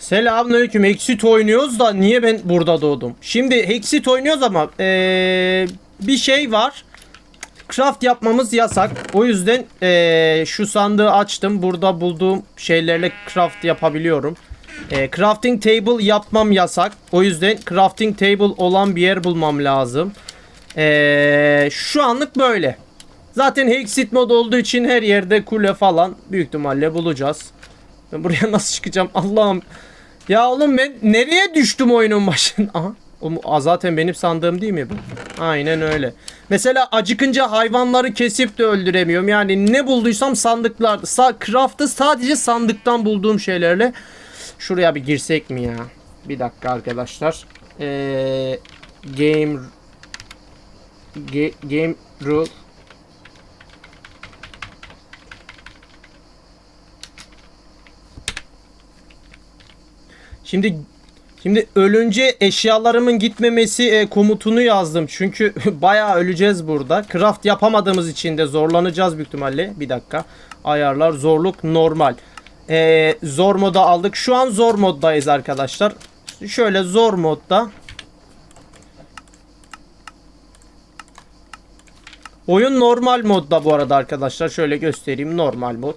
Selamünaleyküm. Exit oynuyoruz da niye ben burada doğdum? Şimdi Exit oynuyoruz ama ee, bir şey var. Craft yapmamız yasak. O yüzden ee, şu sandığı açtım. Burada bulduğum şeylerle craft yapabiliyorum. Ee, crafting table yapmam yasak. O yüzden crafting table olan bir yer bulmam lazım. Ee, şu anlık böyle. Zaten Hexit mod olduğu için her yerde kule falan büyük ihtimalle bulacağız. Ben buraya nasıl çıkacağım Allah'ım. Ya oğlum ben nereye düştüm oyunun başında? Aha. Zaten benim sandığım değil mi bu? Aynen öyle. Mesela acıkınca hayvanları kesip de öldüremiyorum. Yani ne bulduysam sandıklarda. Sa craft'ı sadece sandıktan bulduğum şeylerle. Şuraya bir girsek mi ya? Bir dakika arkadaşlar. Ee, game Ge- game rule Şimdi şimdi ölünce eşyalarımın gitmemesi e, komutunu yazdım. Çünkü bayağı öleceğiz burada. Craft yapamadığımız için de zorlanacağız büyük ihtimalle. Bir dakika. Ayarlar zorluk normal. E, zor moda aldık. Şu an zor moddayız arkadaşlar. Şöyle zor modda. Oyun normal modda bu arada arkadaşlar. Şöyle göstereyim normal mod.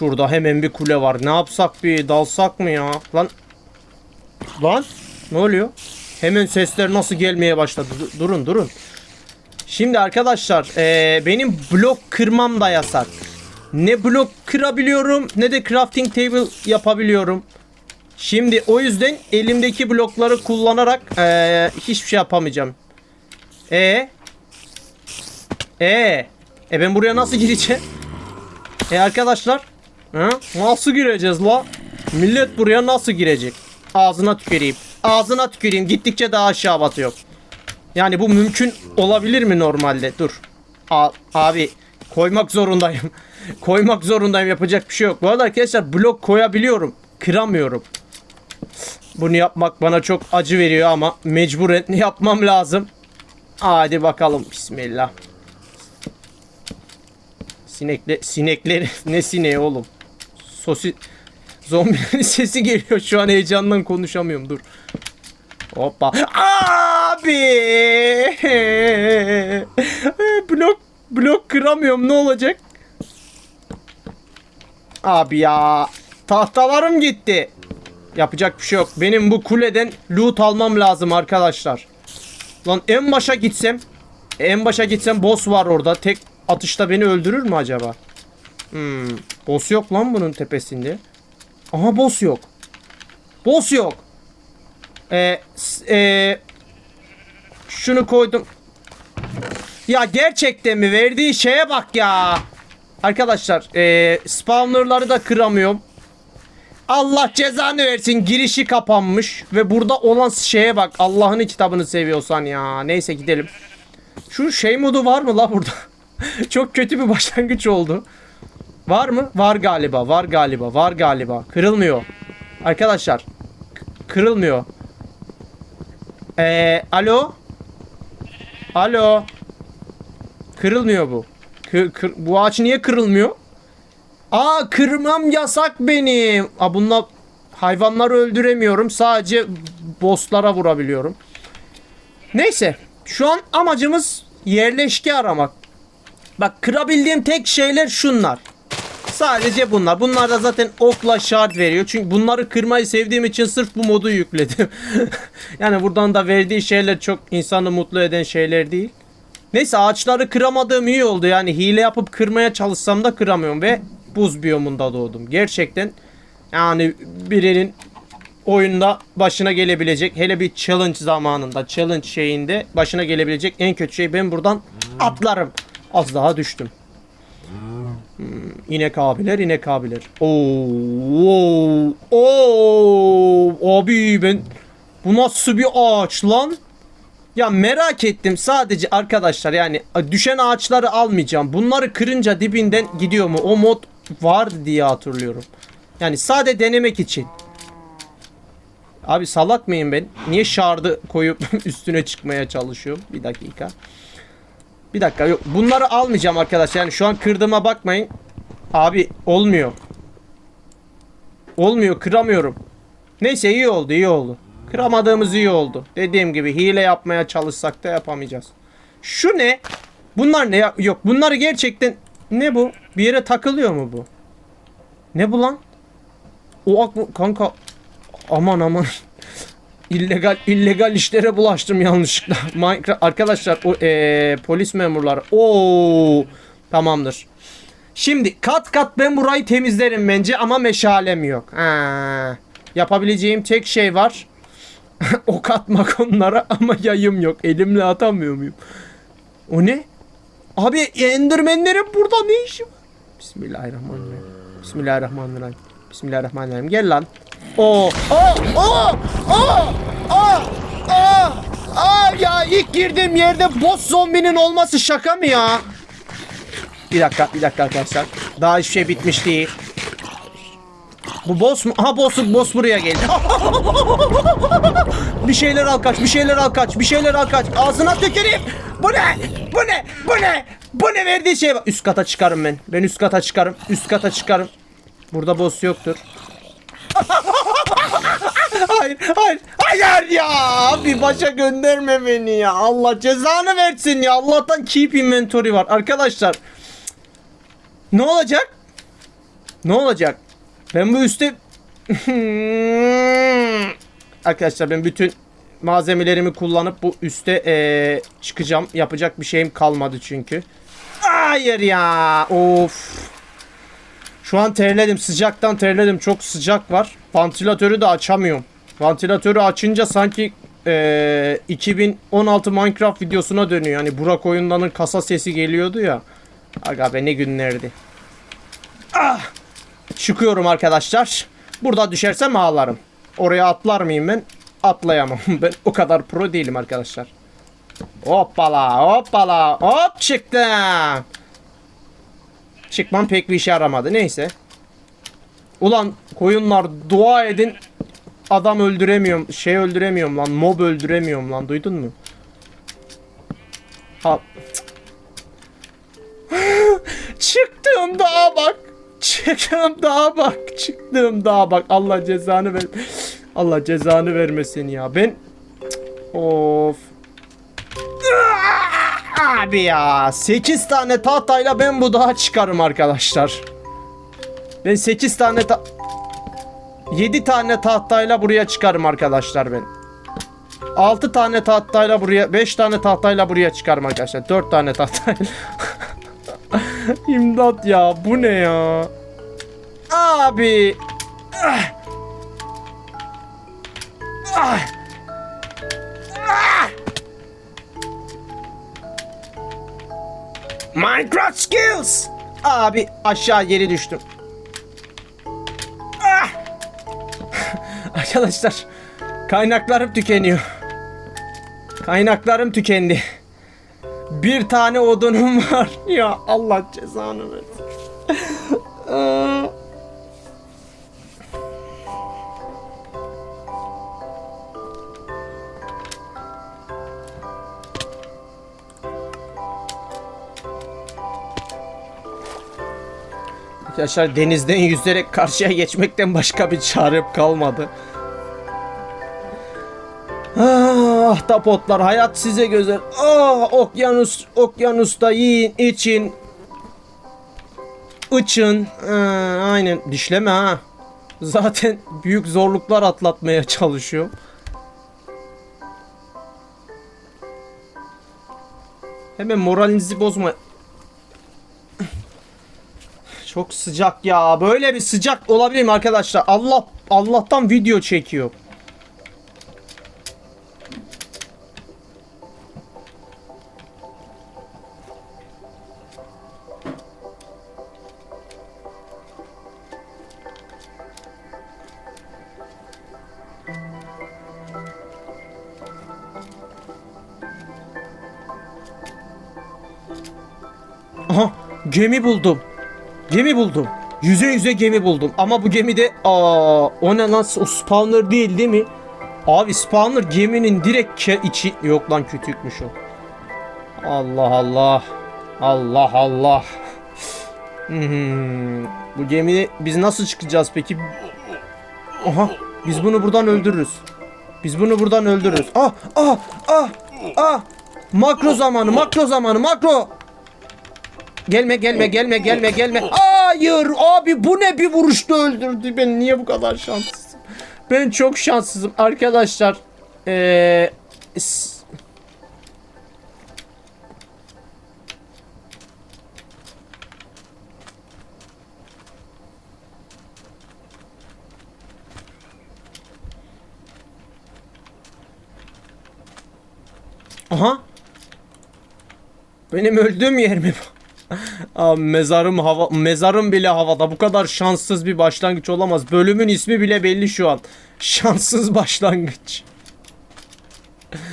Şurada hemen bir kule var. Ne yapsak bir dalsak mı ya? Lan. Lan. Ne oluyor? Hemen sesler nasıl gelmeye başladı. Du- durun durun. Şimdi arkadaşlar eee, benim blok kırmam da yasak. Ne blok kırabiliyorum ne de crafting table yapabiliyorum. Şimdi o yüzden elimdeki blokları kullanarak eee, hiçbir şey yapamayacağım. E e e ben buraya nasıl gireceğim? E arkadaşlar ha? nasıl gireceğiz la? Millet buraya nasıl girecek? Ağzına tüküreyim. Ağzına tüküreyim. Gittikçe daha aşağı batıyor. Yani bu mümkün olabilir mi normalde? Dur. A- abi koymak zorundayım. koymak zorundayım. Yapacak bir şey yok. Bu arada arkadaşlar blok koyabiliyorum. Kıramıyorum. Bunu yapmak bana çok acı veriyor ama mecburen yapmam lazım. Hadi bakalım. Bismillah. Sinekle sinekler ne sineği oğlum? Sosi zombilerin sesi geliyor şu an heyecandan konuşamıyorum dur. Hoppa. Abi! blok blok kıramıyorum ne olacak? Abi ya tahtalarım gitti. Yapacak bir şey yok. Benim bu kuleden loot almam lazım arkadaşlar. Lan en başa gitsem en başa gitsem boss var orada. Tek atışta beni öldürür mü acaba? Hmm. Boss yok lan bunun tepesinde. Aha boss yok. Boss yok. Ee, ee, şunu koydum. Ya gerçekten mi? Verdiği şeye bak ya. Arkadaşlar ee, spawnerları da kıramıyorum. Allah cezanı versin girişi kapanmış ve burada olan şeye bak Allah'ın kitabını seviyorsan ya neyse gidelim. Şu şey modu var mı la burada? Çok kötü bir başlangıç oldu. Var mı? Var galiba. Var galiba. Var galiba. Kırılmıyor. Arkadaşlar. Kırılmıyor. Ee, alo? Alo? Kırılmıyor bu. Kır, kır- bu ağaç niye kırılmıyor? Aa kırmam yasak benim. Aa bununla hayvanları öldüremiyorum. Sadece bosslara vurabiliyorum. Neyse. Şu an amacımız yerleşke aramak. Bak kırabildiğim tek şeyler şunlar. Sadece bunlar. Bunlar da zaten okla şart veriyor. Çünkü bunları kırmayı sevdiğim için sırf bu modu yükledim. yani buradan da verdiği şeyler çok insanı mutlu eden şeyler değil. Neyse ağaçları kıramadığım iyi oldu. Yani hile yapıp kırmaya çalışsam da kıramıyorum ve buz biyomunda doğdum. Gerçekten yani birinin oyunda başına gelebilecek hele bir challenge zamanında challenge şeyinde başına gelebilecek en kötü şey ben buradan atlarım. Az daha düştüm. Hmm, inek abiler inek abiler. Oo, oo, abi ben bu nasıl bir ağaç lan? Ya merak ettim sadece arkadaşlar yani düşen ağaçları almayacağım. Bunları kırınca dibinden gidiyor mu? O mod vardı diye hatırlıyorum. Yani sade denemek için. Abi salak mıyım ben? Niye şardı koyup üstüne çıkmaya çalışıyorum? Bir dakika. Bir dakika yok. Bunları almayacağım arkadaşlar. Yani şu an kırdığıma bakmayın. Abi olmuyor. Olmuyor kıramıyorum. Neyse iyi oldu iyi oldu. Kıramadığımız iyi oldu. Dediğim gibi hile yapmaya çalışsak da yapamayacağız. Şu ne? Bunlar ne? Yok bunlar gerçekten ne bu? Bir yere takılıyor mu bu? Ne bu lan? O ak- kanka aman aman. İllegal illegal işlere bulaştım yanlışlıkla. Minecraft arkadaşlar o eee, polis memurları. Oo tamamdır. Şimdi kat kat ben burayı temizlerim bence ama meşalem yok. Ha. Yapabileceğim tek şey var. ok atmak onlara ama yayım yok. Elimle atamıyor muyum? O ne? Abi endermenlerin burada ne işi var? Bismillahirrahmanirrahim. Bismillahirrahmanirrahim. Bismillahirrahmanirrahim. Gel lan. Oo. Aa! Aa! Aa! Aa! Aa! Aa! Ya ilk girdiğim yerde boss zombinin olması şaka mı ya? Bir dakika, bir dakika arkadaşlar. Daha hiçbir şey bitmiş değil. Bu boss mu? Aha boss, boss buraya geldi. bir şeyler al kaç, bir şeyler al kaç, bir şeyler al kaç. Ağzına tüküreyim. Bu ne? Bu ne? Bu ne? Bu ne verdiği şey. Üst kata çıkarım ben. Ben üst kata çıkarım. Üst kata çıkarım. Burada boss yoktur. Hayır, hayır, hayır ya. Bir başa gönderme beni ya. Allah cezanı versin ya. Allah'tan keep inventory var. Arkadaşlar. Ne olacak? Ne olacak? Ben bu üstte... Arkadaşlar ben bütün malzemelerimi kullanıp bu üste eee, çıkacağım. Yapacak bir şeyim kalmadı çünkü. Hayır ya. Of. Şu an terledim. Sıcaktan terledim. Çok sıcak var. Vantilatörü de açamıyorum. Vantilatörü açınca sanki eee, 2016 Minecraft videosuna dönüyor. Yani Burak oyundanın kasa sesi geliyordu ya. Aga be ne günlerdi. Ah! Çıkıyorum arkadaşlar. Burada düşersem ağlarım. Oraya atlar mıyım ben? Atlayamam. Ben o kadar pro değilim arkadaşlar. Hoppala hoppala hop çıktım. Çıkmam pek bir işe yaramadı. Neyse. Ulan koyunlar dua edin. Adam öldüremiyorum. Şey öldüremiyorum lan. Mob öldüremiyorum lan. Duydun mu? Ha. Çıktığım dağa bak. Çıktığım dağa bak. Çıktığım dağa bak. Allah cezanı ver. Allah cezanı vermesin ya. Ben Of. Abi ya 8 tane tahtayla ben bu dağa çıkarım arkadaşlar. Ben 8 tane ta 7 tane tahtayla buraya çıkarım arkadaşlar ben. 6 tane tahtayla buraya 5 tane tahtayla buraya çıkarım arkadaşlar. 4 tane tahtayla. İmdat ya bu ne ya? Abi. Ah. Minecraft skills. Abi aşağı geri düştüm. Ah. Arkadaşlar kaynaklarım tükeniyor. Kaynaklarım tükendi. Bir tane odunum var. Ya Allah cezanı versin. Arkadaşlar denizden yüzerek karşıya geçmekten başka bir çarem kalmadı. Ah, ahtapotlar hayat size güzel. Ah, okyanus okyanusta yiyin, için. Içın. Ha, aynen dişleme ha. Zaten büyük zorluklar atlatmaya çalışıyor. Hemen moralinizi bozma. Çok sıcak ya. Böyle bir sıcak olabilir mi arkadaşlar? Allah Allah'tan video çekiyor. Aha gemi buldum. Gemi buldum. Yüze yüze gemi buldum. Ama bu gemide aa o ne lan o spawner değil değil mi? Abi spawner geminin direkt içi yok lan kütükmüş o. Allah Allah. Allah Allah. Hmm, bu gemi biz nasıl çıkacağız peki? Aha biz bunu buradan öldürürüz. Biz bunu buradan öldürürüz. Ah ah ah ah. Makro zamanı makro zamanı makro. Gelme gelme gelme gelme gelme. Hayır abi bu ne bir vuruşta öldürdü beni. Niye bu kadar şanssızım? Ben çok şanssızım arkadaşlar. Ee, s- Aha. Benim öldüğüm yer mi bu? Abi mezarım hava mezarım bile havada. Bu kadar şanssız bir başlangıç olamaz. Bölümün ismi bile belli şu an. Şanssız başlangıç.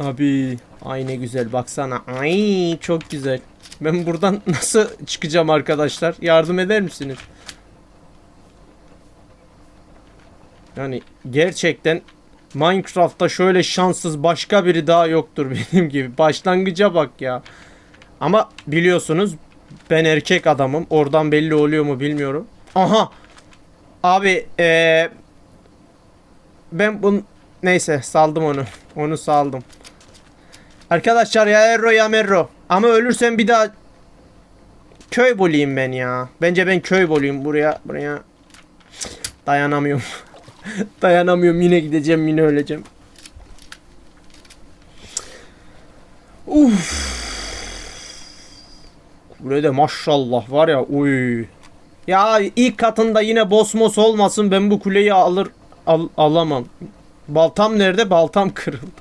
Abi ay ne güzel baksana. Ay çok güzel. Ben buradan nasıl çıkacağım arkadaşlar? Yardım eder misiniz? Yani gerçekten Minecraft'ta şöyle şanssız başka biri daha yoktur benim gibi. Başlangıca bak ya. Ama biliyorsunuz ben erkek adamım. Oradan belli oluyor mu bilmiyorum. Aha. Abi eee ben bun neyse saldım onu. Onu saldım. Arkadaşlar ya Erro ya Merro. Ama ölürsem bir daha köy bulayım ben ya. Bence ben köy bulayım buraya buraya. Dayanamıyorum. Dayanamıyorum yine gideceğim yine öleceğim. Uf. Burada maşallah var ya uy. Ya ilk katında yine bosmos olmasın ben bu kuleyi alır al- alamam. Baltam nerede? Baltam kırıldı.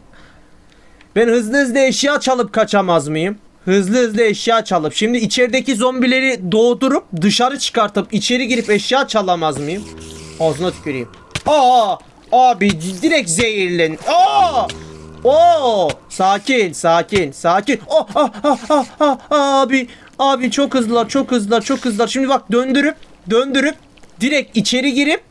Ben hızlı hızlı eşya çalıp kaçamaz mıyım? Hızlı hızlı eşya çalıp. Şimdi içerideki zombileri doğdurup dışarı çıkartıp içeri girip eşya çalamaz mıyım? Ağzına tüküreyim. Aa! Abi direkt zehirlen. Aa! Oo! Sakin, sakin, sakin. Oh, ah, ah, ah, ah, abi, abi çok hızlılar, çok hızlılar, çok hızlılar. Şimdi bak döndürüp, döndürüp direkt içeri girip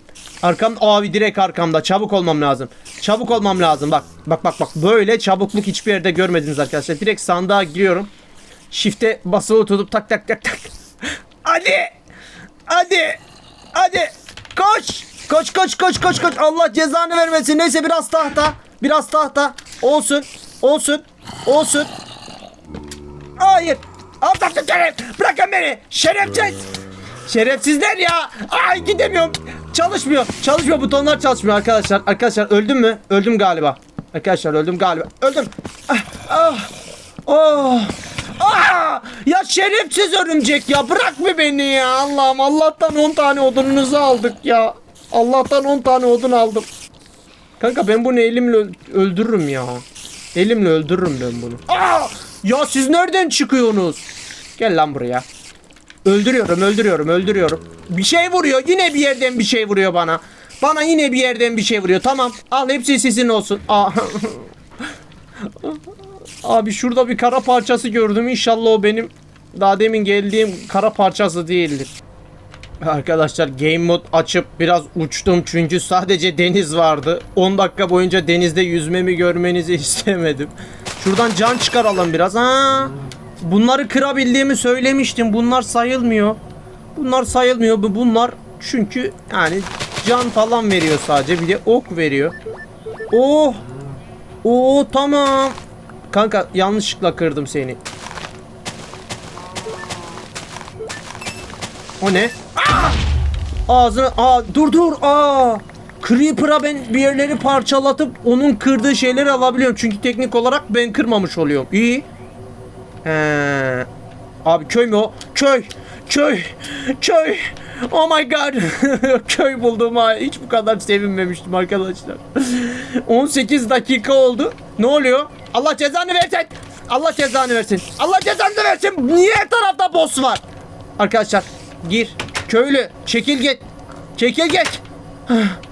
arkam abi direkt arkamda. Çabuk olmam lazım. Çabuk olmam lazım. Bak, bak, bak, bak. Böyle çabukluk hiçbir yerde görmediniz arkadaşlar. Direkt sandığa giriyorum. Shift'e basılı tutup tak tak tak tak. Hadi! Hadi! Hadi! Koş! Koş koş koş koş koş. Allah cezanı vermesin. Neyse biraz tahta. Biraz tahta. Olsun. Olsun. Olsun. Hayır. Tutarım. Bırakın beni. Şerefsiz. Şerefsizler ya. Ay gidemiyorum. Çalışmıyor. Çalışmıyor. Butonlar çalışmıyor arkadaşlar. Arkadaşlar öldüm mü? Öldüm galiba. Arkadaşlar öldüm galiba. Öldüm. Ah, ah. Oh. Ah! Ya şerefsiz örümcek ya bırak mı beni ya Allah'ım Allah'tan 10 tane odununuzu aldık ya. Allah'tan 10 tane odun aldım. Kanka ben bunu elimle öl- öldürürüm ya. Elimle öldürürüm ben bunu. Aa! Ya siz nereden çıkıyorsunuz? Gel lan buraya. Öldürüyorum, öldürüyorum, öldürüyorum. Bir şey vuruyor. Yine bir yerden bir şey vuruyor bana. Bana yine bir yerden bir şey vuruyor. Tamam. Al hepsi sizin olsun. Aa. Abi şurada bir kara parçası gördüm. İnşallah o benim daha demin geldiğim kara parçası değildir. Arkadaşlar game mod açıp biraz uçtum çünkü sadece deniz vardı. 10 dakika boyunca denizde yüzmemi görmenizi istemedim. Şuradan can çıkaralım biraz. Ha. Bunları kırabildiğimi söylemiştim. Bunlar sayılmıyor. Bunlar sayılmıyor. Bu Bunlar çünkü yani can falan veriyor sadece. Bir de ok veriyor. Oh. Oo tamam. Kanka yanlışlıkla kırdım seni. O ne? Aa! Ağzını aa dur dur aa. Creeper'a ben bir yerleri parçalatıp onun kırdığı şeyleri alabiliyorum. Çünkü teknik olarak ben kırmamış oluyorum. İyi. He. Abi köy mü o? Köy. Köy. Köy. Oh my god. köy bulduğuma hiç bu kadar sevinmemiştim arkadaşlar. 18 dakika oldu. Ne oluyor? Allah cezanı versin. Allah cezanı versin. Allah cezanı versin. Niye her tarafta boss var? Arkadaşlar gir. Köylü çekil git. Çekil git.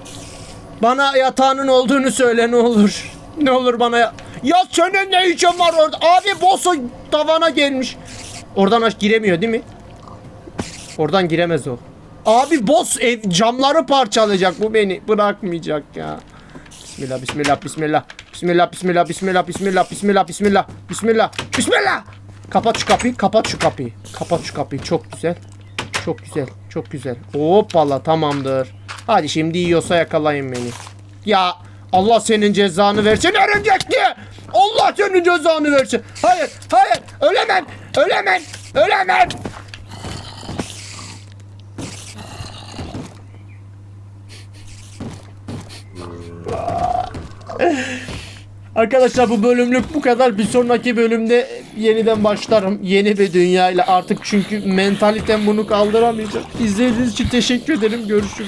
Bana yatağının olduğunu söyle ne olur. Ne olur bana ya. Ya senin ne işin var orada? Abi boss o tavana gelmiş. Oradan aç giremiyor değil mi? Oradan giremez o. Abi boss ev camları parçalayacak bu beni bırakmayacak ya. Bismillah bismillah bismillah. Bismillah bismillah bismillah bismillah bismillah bismillah bismillah bismillah. Kapat şu kapıyı kapat şu kapıyı. Kapat şu kapıyı çok güzel. Çok güzel çok güzel. Hoppala tamamdır. Hadi şimdi yiyorsa yakalayın beni. Ya Allah senin cezanı versin örümcek diye. Allah senin cezanı versin. Hayır hayır ölemem ölemem ölemem. Arkadaşlar bu bölümlük bu kadar. Bir sonraki bölümde yeniden başlarım. Yeni bir dünya ile artık çünkü mentalitem bunu kaldıramayacak. İzlediğiniz için teşekkür ederim. Görüşürüz.